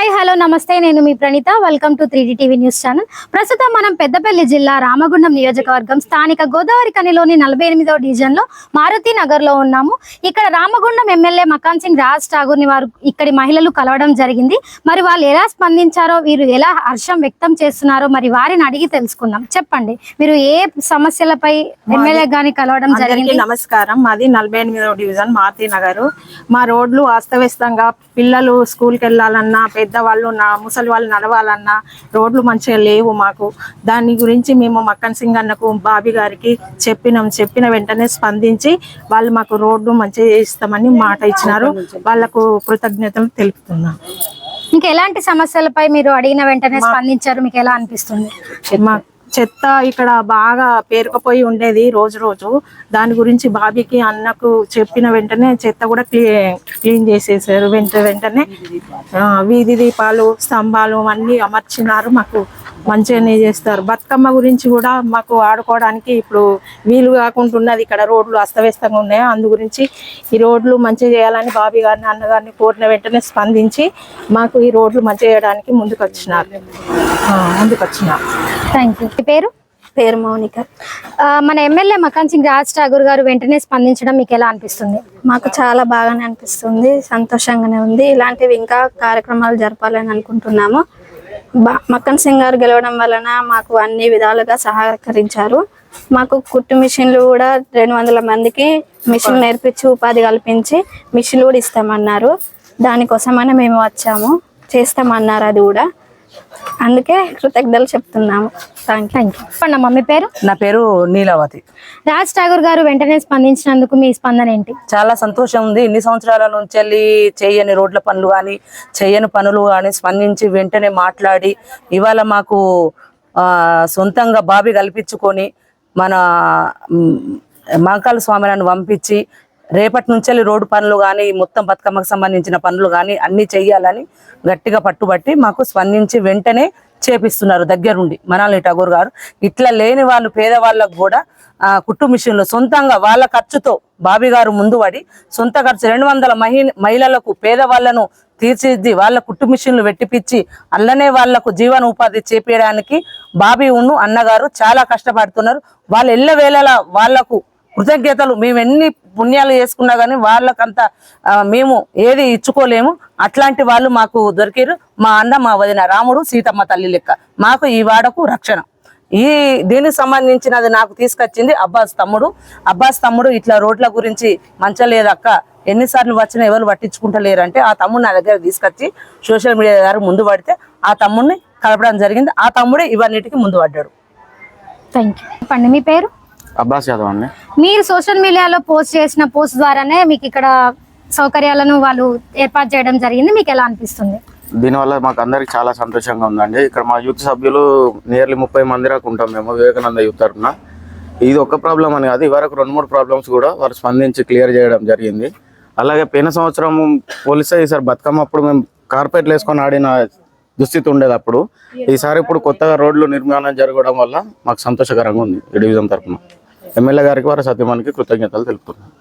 I have నమస్తే. నేను మీ Praneetha. Welcome to three TV news channel ప్రస్తుతం మనం పెద్దపల్లి జిల్లా రామగుండం నియోజకవర్గం స్థానిక గోదావరి కనిలోని నలభై ఎనిమిదవ డివిజన్లో మారుతి నగర్లో ఉన్నాము. ఇక్కడ రామగుండం ఎమ్మెల్యే మకాన్ సింగ్ రాజ్ ఠాగూర్ని వారు ఇక్కడి మహిళలు కలవడం జరిగింది. మరి వాళ్ళు ఎలా స్పందించారో వీరు ఎలా హర్షం వ్యక్తం చేస్తున్నారో మరి వారిని అడిగి తెలుసుకుందాం. చెప్పండి. మీరు ఏ సమస్యలపై ఎమ్మెల్యే గాని కలవడం జరిగింది? నమస్కారం. మాది నలభై ఎనిమిదవ డివిజన్ మారుతి నగర్. మా రోడ్లు అస్తవ్యస్తంగా పిల్లలు స్కూల్కి వెళ్ళాలన్నా పెద్దవాళ్ళు నా ముసలి వాళ్ళు నడవాలన్నా రోడ్లు మంచిగా లేవు మాకు. దాని గురించి మేము మక్కన్ సింగ్ అన్నకు బాబీ గారికి చెప్పినాం. చెప్పిన వెంటనే స్పందించి వాళ్ళు మాకు రోడ్లు మంచిగా చేయిస్తామని మాట ఇచ్చినారు. వాళ్ళకు కృతజ్ఞతలు తెలుపుతున్నాం. ఇంకా ఎలాంటి సమస్యలపై మీరు అడిగిన వెంటనే స్పందించారు? మీకు ఎలా అనిపిస్తుంది? చెత్త ఇక్కడ బాగా పేరుకుపోయి ఉండేది రోజు రోజు. దాని గురించి బాబీకి అన్నకు చెప్పిన వెంటనే చెత్త కూడా క్లీ క్లీన్ చేసేసారు. వెంట వెంటనే వీధి దీపాలు స్తంభాలు అన్నీ అమర్చినారు మాకు. మంచిగానే చేస్తారు. బతుకమ్మ గురించి కూడా మాకు ఆడుకోవడానికి ఇప్పుడు వీలు కాకుండా ఉన్నది. ఇక్కడ రోడ్లు అస్తవ్యస్తంగా ఉన్నాయి? అందు గురించి ఈ రోడ్లు మంచిగా చేయాలని బాబీ గారిని అన్నగారిని కోరిన వెంటనే స్పందించి మాకు ఈ రోడ్లు మంచిగా చేయడానికి ముందుకు వచ్చినారు ఆ, ముందుకు వచ్చినారు థ్యాంక్ యూ మీ పేరు? పేరు మౌనిక. మన ఎమ్మెల్యే మకాన్ సింగ్ రాజ్ ఠాగూర్ గారు వెంటనే స్పందించడం మీకు ఎలా అనిపిస్తుంది? మాకు చాలా బాగానే అనిపిస్తుంది. సంతోషంగానే ఉంది. ఇలాంటివి ఇంకా కార్యక్రమాలు జరపాలని అనుకుంటున్నాము. మక్కన్ సింగ్ గారు గెలవడం వలన మాకు అన్ని విధాలుగా సహకరించారు. మాకు కుట్టు మిషన్లు కూడా రెండు వందల మందికి మిషన్ నేర్పించి ఉపాధి కల్పించి మిషన్లు కూడా ఇస్తామన్నారు. దానికోసమనే మేము వచ్చాము. చేస్తామన్నారు అది కూడా. అందుకే కృతజ్ఞతలు చెప్తున్నాము. థ్యాంక్ యూ థ్యాంక్ యూ చెప్పండి అమ్మా మీ పేరు? నా పేరు నీలావతి. రాజ్ ఠాగూర్ గారు వెంటనే స్పందించినందుకు మీ స్పందన ఏంటి? చాలా సంతోషం ఉంది. ఇన్ని సంవత్సరాల నుంచి వెళ్ళి చేయని రోడ్ల పనులు కానీ చేయని పనులు కానీ స్పందించి వెంటనే మాట్లాడి ఇవాళ మాకు సొంతంగా బాబి కల్పించుకొని మన మహంకాళ స్వామిలను పంపించి రేపటి నుంచి వెళ్ళి రోడ్డు పనులు కానీ మొత్తం బతుకమ్మకు సంబంధించిన పనులు కానీ అన్ని చెయ్యాలని గట్టిగా పట్టుబట్టి మాకు స్పందించి వెంటనే చేపిస్తున్నారు దగ్గరుండి మనాలి ఠాగూర్ గారు. ఇట్లా లేని వాళ్ళు పేదవాళ్ళకు కూడా ఆ, కుట్టు మిషన్లు సొంతంగా వాళ్ళ ఖర్చుతో బాబీ గారు ముందు పడి సొంత ఖర్చు రెండు వందల మహి మహిళలకు పేదవాళ్ళను తీర్చిదిద్ది వాళ్ళ కుట్టు మిషన్లు వెట్టిపిచ్చి అల్లనే వాళ్ళకు జీవన ఉపాధి చేపేయడానికి బాబీ ఉన్ను అన్నగారు చాలా కష్టపడుతున్నారు. వాళ్ళు ఎల్ల వాళ్ళకు కృతజ్ఞతలు. మేము ఎన్ని పుణ్యాలు చేసుకున్నా కానీ వాళ్ళకంత మేము ఏది ఇచ్చుకోలేము. అట్లాంటి వాళ్ళు మాకు దొరికారు మా అన్న మా వదిన రాముడు సీతమ్మ తల్లి లెక్క. మాకు ఈ వాడకు రక్షణ. ఈ దీనికి సంబంధించినది నాకు తీసుకొచ్చింది అబ్బాస్ తమ్ముడు. అబ్బాస్ తమ్ముడు ఇట్లా రోడ్ల గురించి మంచలేదక్క. ఎన్నిసార్లు వచ్చినా ఎవరు పట్టించుకుంటలేరంటే ఆ తమ్ముడు నా దగ్గర తీసుకొచ్చి సోషల్ మీడియా ద్వారా ముందు పడితే ఆ తమ్ముడిని కలపడం జరిగింది. ఆ తమ్ముడే ఇవన్నిటికీ ముందు పడ్డాడు. థ్యాంక్ యూ చెప్పండి మీ పేరు? అబ్బాస్ యాదవ్ అండి. మీరు సోషల్ మీడియాలో పోస్ట్ చేసిన పోస్ట్ ద్వారానే మీకు ఇక్కడ సౌకర్యాలను వాళ్ళు ఏర్పాటు చేయడం జరిగింది. మీకు ఎలా అనిపిస్తుంది? దీనివల్ల మాకు అందరికి చాలా సంతోషంగా ఉందండి. ఇక్కడ మా యూత్ సభ్యులు నియర్లీ ముప్పై మంది దాకా ఉంటాం మేము వివేకానంద యూత్ తరఫున. ఇది ఒక్క ప్రాబ్లం అని కాదు ఇవరకు రెండు మూడు ప్రాబ్లమ్స్ కూడా వారు స్పందించి క్లియర్ చేయడం జరిగింది. అలాగే పోయిన సంవత్సరం పోలీస్ ఈసారి బతుకమ్మ అప్పుడు మేము కార్పెట్లు వేసుకొని ఆడిన దుస్థితి ఉండేది అప్పుడు. ఈసారి ఇప్పుడు కొత్తగా రోడ్లు నిర్మాణం జరగడం వల్ల మాకు సంతోషకరంగా ఉంది ఈ డివిజన్ తరఫున. ఎమ్మెల్యే గారికి వారి సత్యమానికి కృతజ్ఞతలు తెలుపుతున్నాను